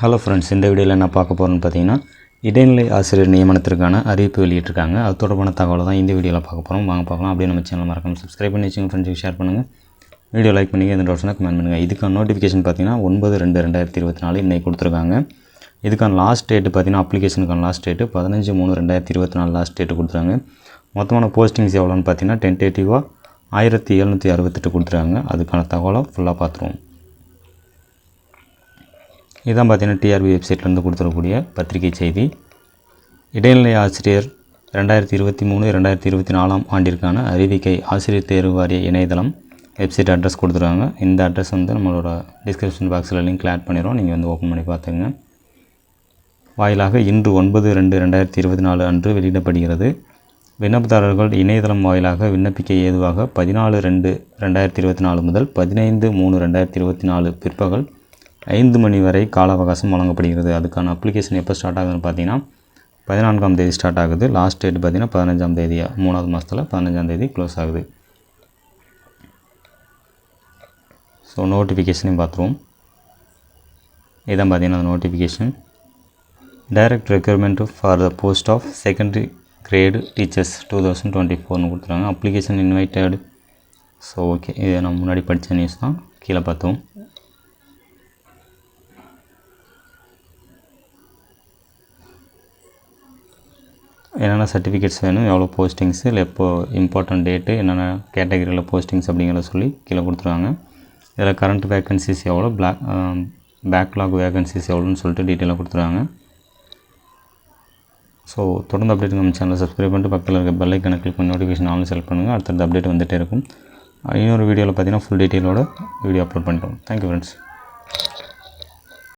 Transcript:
Hello friends இந்த வீடியோவில் என்ன பார்க்க போகிறோன்னு பார்த்தீங்கன்னா இடைநிலை ஆசிரியர் நியமனத்திற்கான அறிவிப்பு வெளியிட்டிருக்காங்க. அது தொடர்பான தகவலை தான் இந்த வீடியோவில் பார்க்க போகிறோம் வாங்க பார்க்கலாம். அப்படியே நம்ம சேனல் மறக்காமல் சப்ஸ்கிரைப் பண்ணி வச்சுங்க ஃப்ரெண்ட்ஸுக்கு ஷேர் பண்ணுங்கள் வீடியோ லைக் பண்ணி எந்த டவுட்ஸ்னால் கமெண்ட் பண்ணுங்கள் இதுக்கான நோட்டிஃபிகேஷன் பார்த்தீங்கன்னா ஒன்பது ரெண்டு ரெண்டாயிரத்தி இருபத்தி நாலு இன்னைக்கு கொடுத்துருக்காங்க. இதுக்கான லாஸ்ட் டேட்டு பார்த்தீங்கன்னா அப்ளிகேஷனுக்கான லாஸ்ட் டேட்டு பதினஞ்சு மூணு ரெண்டாயிரத்தி இருபத்தி நாலு லாஸ்ட் டேட்டு கொடுத்துருக்காங்க. மொத்தமான போஸ்டிங்ஸ் எவ்வளோன்னு பார்த்தீங்கன்னா டென்டேட்டிவாக ஆயிரத்தி எழுநூற்றி அறுபத்தெட்டு கொடுத்துருக்காங்க. அதுக்கான தகவலை ஃபுல்லாக பார்த்துருவோம். இதான் பார்த்தீங்கன்னா டிஆர்பி வெப்சைட்லேருந்து கொடுத்துருக்கக்கூடிய பத்திரிகை செய்தி. இடைநிலை ஆசிரியர் ரெண்டாயிரத்தி இருபத்தி மூணு ரெண்டாயிரத்தி இருபத்தி நாலாம் ஆண்டிற்கான அறிவிக்கை ஆசிரியர் தேர்வு வாரிய இணையதளம் வெப்சைட் அட்ரஸ் கொடுத்துருக்காங்க. இந்த அட்ரஸ் வந்து நம்மளோட டிஸ்கிரிப்ஷன் பாக்ஸில் லிங்க் ஆட் பண்ணிடுறோம். நீங்கள் வந்து ஓப்பன் பண்ணி பார்த்துங்க வாயிலாக இன்று ஒன்பது ரெண்டு ரெண்டாயிரத்தி இருபத்தி நாலு அன்று வெளியிடப்படுகிறது. விண்ணப்பதாரர்கள் இணையதளம் வாயிலாக விண்ணப்பிக்க ஏதுவாக பதினாலு ரெண்டு ரெண்டாயிரத்தி இருபத்தி நாலு முதல் பதினைந்து மூணு ரெண்டாயிரத்தி இருபத்தி நாலு பிற்பகல் ஐந்து மணி வரை கால அவகாசம் வழங்கப்படுகிறது. அதுக்கான அப்ளிகேஷன் எப்போ ஸ்டார்ட் ஆகுதுன்னு பார்த்தீங்கன்னா பதினான்காம் தேதி ஸ்டார்ட் ஆகுது. லாஸ்ட் டேட் பார்த்தீங்கன்னா பதினஞ்சாம் தேதி மூணாவது மாதத்தில் பதினஞ்சாம் தேதி க்ளோஸ் ஆகுது. ஸோ நோட்டிஃபிகேஷனையும் பார்த்துருவோம். இதான் பார்த்தீங்கன்னா notification direct recruitment for the post of secondary grade teachers two thousand twenty ஃபோர்னு கொடுத்துருக்காங்க. அப்ளிகேஷன் இன்வைட்டட் ஸோ ஓகே இது நான் முன்னாடி படித்த நியூஸ் தான். கீழே பார்த்தோம் என்னென்ன சர்டிஃபிகேட்ஸ் வேணும் எவ்வளோ போஸ்டிங்ஸு இல்லை எப்போ இம்பார்ட்டன்ட் டேட்டு என்னென்ன கேட்டகரியில் போஸ்டிங்ஸ் அப்படிங்கிறத சொல்லி கீழே கொடுத்துருவாங்க. இதில் கரண்ட் வேக்கன்சிஸ் எவ்வளோ பிளாக் பேக்லாக் வேகன்சிஸ் எவ்வளோன்னு சொல்லிட்டு டீட்டெயிலாக கொடுத்துருவாங்க. ஸோ தொடர்ந்து அப்டேட் நம்ம சேனலை சப்ஸ்கிரைப் பண்ணிட்டு பக்கத்தில் இருக்க பெல் ஐக்கனை கிளிக் பண்ணி நோட்டிஃபிகேஷன் ஆன் செலக்ட் பண்ணுங்கள் அடுத்தடுத்த அப்டேட் வந்துகிட்டே இருக்கும். இன்னொரு வீடியோவில் பார்த்தீங்கன்னா ஃபுல் டீட்டெயிலோட வீடியோ அப்லோட் பண்ணிட்டோம் தேங்க்யூ ஃப்ரெண்ட்ஸ்